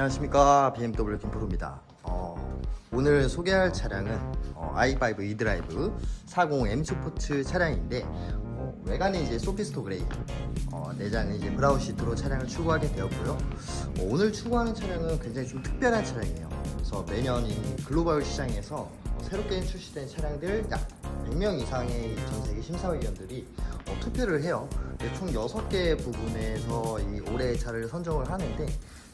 안녕하십니까 BMW 김프로입니다. 어, 오늘 소개할 차량은 어, i5 e드라이브 40 M 스포츠 차량인데 어, 외관은 이제 소피스토 그레이, 어, 내장은 이제 브라운 시트로 차량을 추구하게 되었고요. 어, 오늘 추구하는 차량은 굉장히 좀 특별한 차량이에요. 그래서 매년 이 글로벌 시장에서 어, 새롭게 출시된 차량들 약 100명 이상의 전 세계 심사위원들이 어, 투표를 해요. 근데 총 6개 부분에서 이 올해의 차를 선정을 하는데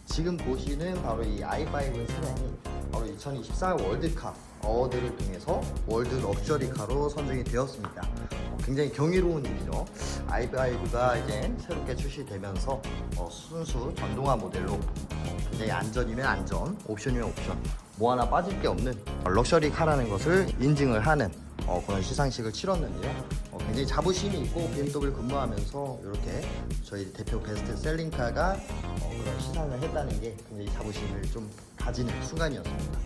지금 보시는 바로 이 i5 차량이 바로 2024 월드카 어워드를 통해서 월드 럭셔리카로 선정이 되었습니다. 어, 굉장히 경이로운 일이죠. i5가 이제 새롭게 출시되면서 어, 순수 전동화 모델로 어, 굉장히 안전이면 안전, 옵션이면 옵션, 뭐 하나 빠질 게 없는 럭셔리 카라는 것을 인증을 하는 어, 그런 시상식을 치렀는데요. 어, 굉장히 자부심이 있고 BMW 근무하면서 이렇게 저희 대표 베스트 셀링카가 어, 그런 시상을 했다는 게 굉장히 자부심을 좀 가지는 순간이었습니다.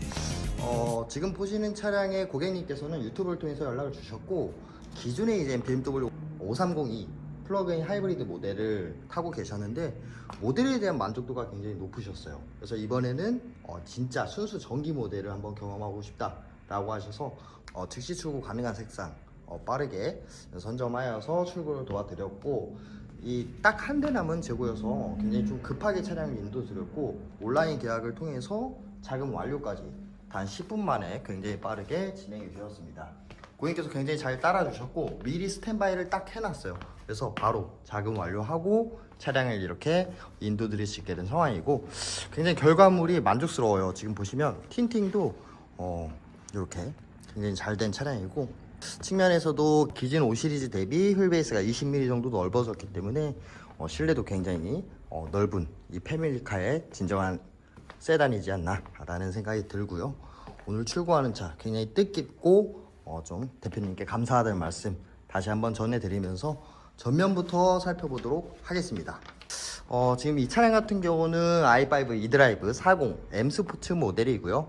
어, 지금 보시는 차량의 고객님께서는 유튜브를 통해서 연락을 주셨고 기존에 이제 BMW 5302 플러그인 하이브리드 모델을 타고 계셨는데 모델에 대한 만족도가 굉장히 높으셨어요. 그래서 이번에는 어, 진짜 순수 전기 모델을 한번 경험하고 싶다 라고 하셔서 어, 즉시 출고 가능한 색상 어, 빠르게 선점하여서 출고를 도와드렸고 이 딱 한 대 남은 재고여서 굉장히 좀 급하게 차량을 인도드렸고 온라인 계약을 통해서 자금 완료까지 단 10분 만에 굉장히 빠르게 진행이 되었습니다. 고객님께서 굉장히 잘 따라주셨고 미리 스탠바이를 딱 해놨어요. 그래서 바로 자금 완료하고 차량을 이렇게 인도드릴 수 있게 된 상황이고 굉장히 결과물이 만족스러워요. 지금 보시면 틴팅도 어, 이렇게 굉장히 잘 된 차량이고 측면에서도 기존 5 시리즈 대비 휠 베이스가 20mm 정도 넓어졌기 때문에 어, 실내도 굉장히 어, 넓은 이 패밀리카의 진정한 세단이지 않나 라는 생각이 들고요. 오늘 출고하는 차 굉장히 뜻깊고 어, 좀 대표님께 감사하다는 말씀 다시 한번 전해드리면서 전면부터 살펴보도록 하겠습니다. 어, 지금 이 차량 같은 경우는 i5 e드라이브 40 M 스포츠 모델이고요.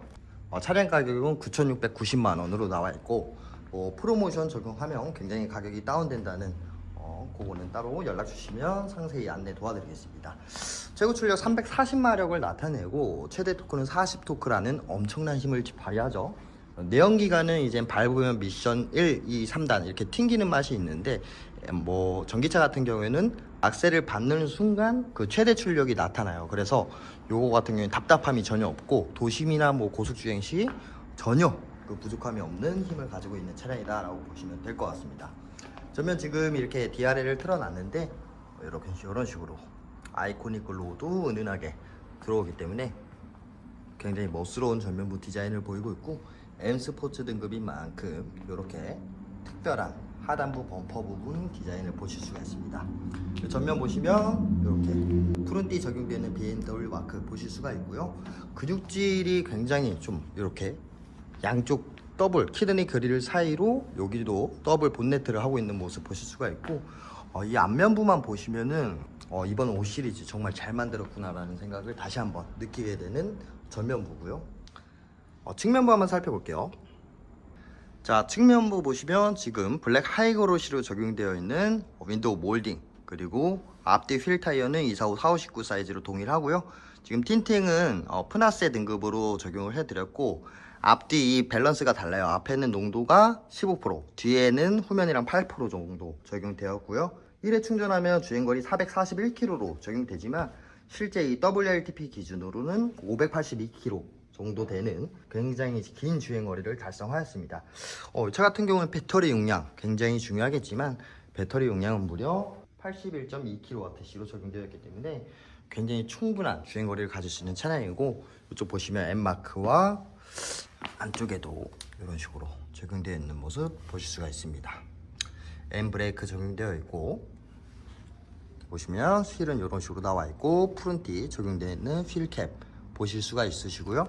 어, 차량 가격은 9,690만 원으로 나와 있고 어, 프로모션 적용하면 굉장히 가격이 다운된다는 어, 그거는 따로 연락 주시면 상세히 안내 도와드리겠습니다. 최고 출력 340마력을 나타내고 최대 토크는 40토크라는 엄청난 힘을 발휘하죠. 내연기관은 이제 밟으면 미션 1, 2, 3단 이렇게 튕기는 맛이 있는데 뭐 전기차 같은 경우에는 악셀을 밟는 순간 그 최대 출력이 나타나요. 그래서 요거 같은 경우에 답답함이 전혀 없고 도심이나 뭐 고속 주행 시 전혀 그 부족함이 없는 힘을 가지고 있는 차량이다 라고 보시면 될 것 같습니다. 전면 지금 이렇게 DRL을 틀어놨는데 이렇게 이런 식으로 아이코닉 글로우도 은은하게 들어오기 때문에 굉장히 멋스러운 전면부 디자인을 보이고 있고 M 스포츠 등급인 만큼 이렇게 특별한 하단부 범퍼 부분 디자인을 보실 수가 있습니다. 전면 보시면 이렇게 푸른띠 적용되는 BMW 마크 보실 수가 있고요. 근육질이 굉장히 좀 이렇게 양쪽 더블 키드니 그릴 사이로 여기도 더블 본네트를 하고 있는 모습 보실 수가 있고 어, 이 앞면부만 보시면은 어, 이번 5 시리즈 정말 잘 만들었구나라는 생각을 다시 한번 느끼게 되는 전면부고요. 어, 측면부 한번 살펴볼게요. 자 측면부 보시면 지금 블랙 하이그로시로 적용되어 있는 윈도우 몰딩 그리고 앞뒤 휠 타이어는 245 4519 사이즈로 동일하고요. 지금 틴팅은 어, 프나세 등급으로 적용을 해드렸고 앞뒤 이 밸런스가 달라요. 앞에는 농도가 15%, 뒤에는 후면이랑 8% 정도 적용되었고요. 1회 충전하면 주행거리 441km로 적용되지만 실제 이 WLTP 기준으로는 582km 정도 되는 굉장히 긴 주행거리를 달성하였습니다. 어, 이차 같은 경우는 배터리 용량 굉장히 중요하겠지만 배터리 용량은 무려 81.2kWh로 적용되어 있기 때문에 굉장히 충분한 주행거리를 가질 수 있는 차량이고 이쪽 보시면 M마크와 안쪽에도 이런 식으로 적용되어 있는 모습 보실 수가 있습니다. M 브레이크 적용되어 있고 보시면 휠은 이런 식으로 나와 있고 푸른띠 적용되어 있는 휠캡 보실 수가 있으시고요.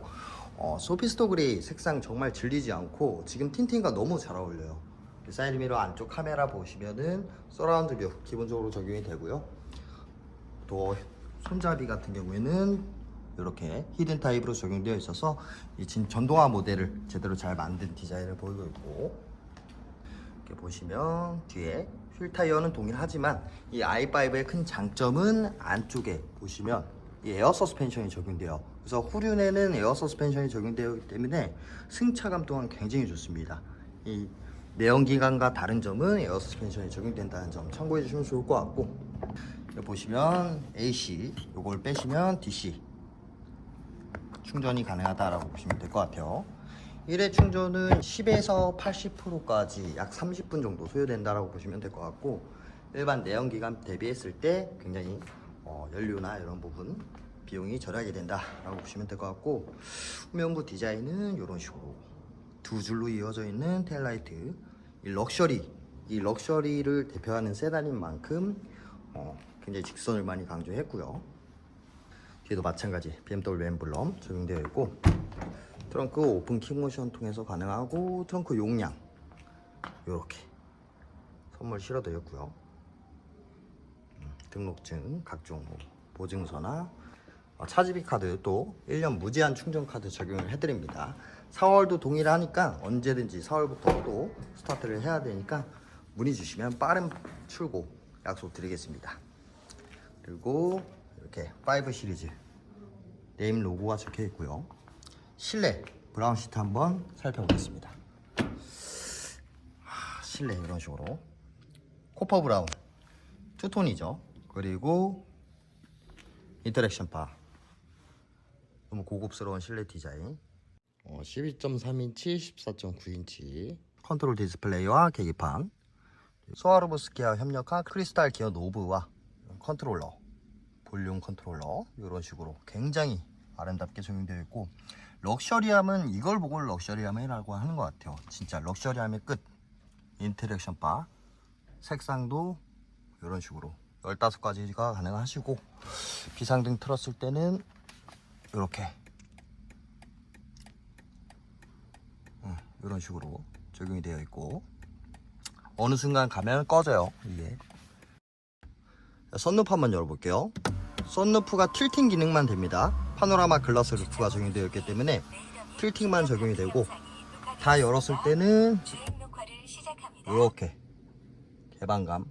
어, 소피스토 그레이 색상 정말 질리지 않고 지금 틴팅과 너무 잘 어울려요. 사이드미러 안쪽 카메라 보시면은 서라운드 뷰 기본적으로 적용이 되고요. 또 손잡이 같은 경우에는 이렇게 히든 타입으로 적용되어 있어서 이 진 전동화 모델을 제대로 잘 만든 디자인을 보이고 있고 이렇게 보시면 뒤에 휠 타이어는 동일하지만 이 i5의 큰 장점은 안쪽에 보시면 이 에어 서스펜션이 적용돼요. 그래서 후륜에는 에어 서스펜션이 적용되기 때문에 승차감 또한 굉장히 좋습니다. 이 내연기관과 다른 점은 에어 서스펜션이 적용된다는 점 참고해 주시면 좋을 것 같고 보시면 AC 요걸 빼시면 DC 충전이 가능하다라고 보시면 될 것 같아요. 1회 충전은 10에서 80%까지 약 30분 정도 소요된다라고 보시면 될 것 같고 일반 내연기관 대비했을 때 굉장히 어, 연료나 이런 부분 비용이 절약이 된다라고 보시면 될 것 같고 후면부 디자인은 이런 식으로 두 줄로 이어져 있는 텔라이트 이 럭셔리 이 럭셔리를 대표하는 세단인 만큼 어, 굉장히 직선을 많이 강조했고요 뒤에도 마찬가지. BMW 엠블럼 적용되어 있고 트렁크 오픈 킥모션 통해서 가능하고 트렁크 용량. 이렇게. 선물 실어드렸고요. 음, 등록증 각종 뭐 보증서나 어, 차지비 카드 또 1년 무제한 충전 카드 적용을 해드립니다. 4월도 동일하니까 언제든지 4월부터 또 스타트를 해야 되니까 문의 주시면 빠른 출고 약속 드리겠습니다. 그리고 이렇게 5 시리즈 네임 로고가 적혀 있고요. 실내 브라운 시트 한번 살펴보겠습니다. 아, 실내 이런 식으로 코퍼 브라운 투톤이죠. 그리고 인터랙션 바 너무 고급스러운 실내 디자인. 어, 12.3인치, 14.9인치 컨트롤 디스플레이와 계기판 소아로브스 기아 협력한 크리스탈 기어 노브와 컨트롤러 볼륨 컨트롤러 이런 식으로 굉장히 아름답게 적용되어 있고 럭셔리함은 이걸 보고 럭셔리함이라고 하는 것 같아요. 진짜 럭셔리함의 끝. 인터랙션 바 색상도 이런 식으로 15가지가 가능하시고 비상등 틀었을 때는 이렇게. 이런 식으로 적용이 되어 있고 어느 순간 가면 꺼져요 이게. 썬루프 한번 열어볼게요 썬루프가 틸팅 기능만 됩니다. 파노라마 글라스 루프가 적용되어 있기 때문에 틸팅만 적용이 되고 다 열었을 때는 이렇게 개방감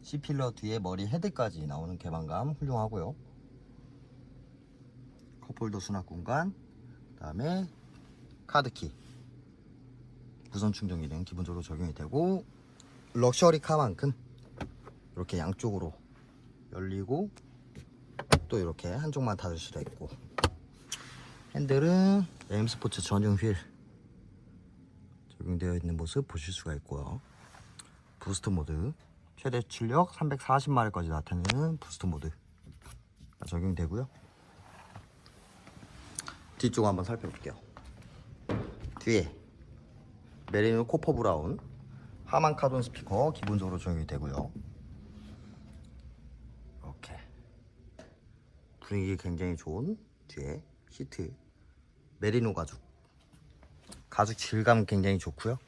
C필러 뒤에 머리 헤드까지 나오는 개방감 훌륭하고요. 컵홀더 수납 공간 그 다음에 카드키. 무선 충전 기능 기본적으로 적용이 되고 럭셔리 카만큼 이렇게 양쪽으로 열리고 또 이렇게 한쪽만 닫을 수도 있고. 핸들은 M 스포츠 전용 휠 적용되어 있는 모습 보실 수가 있고요. 부스트 모드. 최대 출력 340마력까지 나타내는 부스트 모드. 적용되고요. 뒤쪽 한번 살펴볼게요. 뒤에 메리노 코퍼 브라운 하만 카돈 스피커 기본적으로 적용이 되고요 이렇게 분위기 굉장히 좋은 뒤에 시트. 메리노 가죽. 가죽 질감 굉장히 좋고요.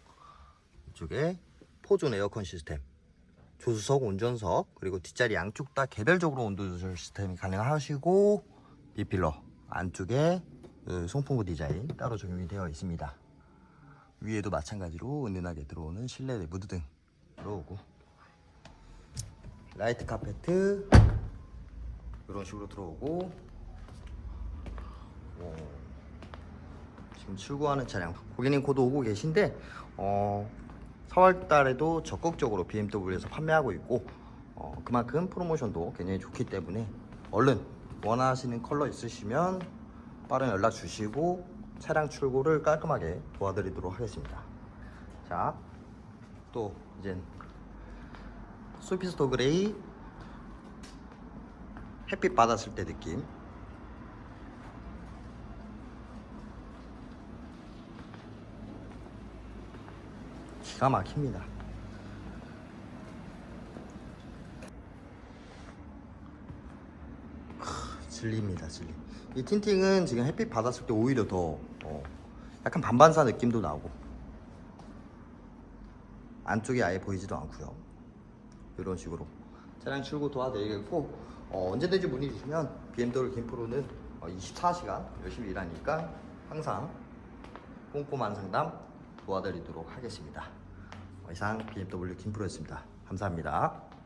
이쪽에 포존 에어컨 시스템. 조수석 운전석 그리고 뒷자리 양쪽 다 개별적으로 온도 조절 시스템이 가능하시고 비필러 안쪽에 그 송풍구 디자인 따로 적용이 되어 있습니다. 위에도 마찬가지로 은은하게 들어오는 실내 무드등 들어오고. 라이트 카페트 이런 식으로 들어오고 오, 지금 출고하는 차량 고객님 곧 오고 계신데 어, 4월 달에도 적극적으로 BMW에서 판매하고 있고 어, 그만큼 프로모션도 굉장히 좋기 때문에 얼른 원하시는 컬러 있으시면 빠른 연락 주시고 차량 출고를 깔끔하게 도와드리도록 하겠습니다. 자, 또 이젠 소피스토 그레이 햇빛 받았을 때 느낌. 기가 막힙니다. 크, 진리입니다, 진리. 이 틴팅은 지금 햇빛 받았을 때 오히려 더 어, 약간 반반사 느낌도 나고 안쪽이 아예 보이지도 않고요. 이런 식으로 차량 출고 도와드리겠고 어, 언제든지 문의 주시면 BMW 김프로는 어, 24시간 열심히 일하니까 항상 꼼꼼한 상담 도와드리도록 하겠습니다. 어, 이상 BMW 김프로였습니다. 감사합니다.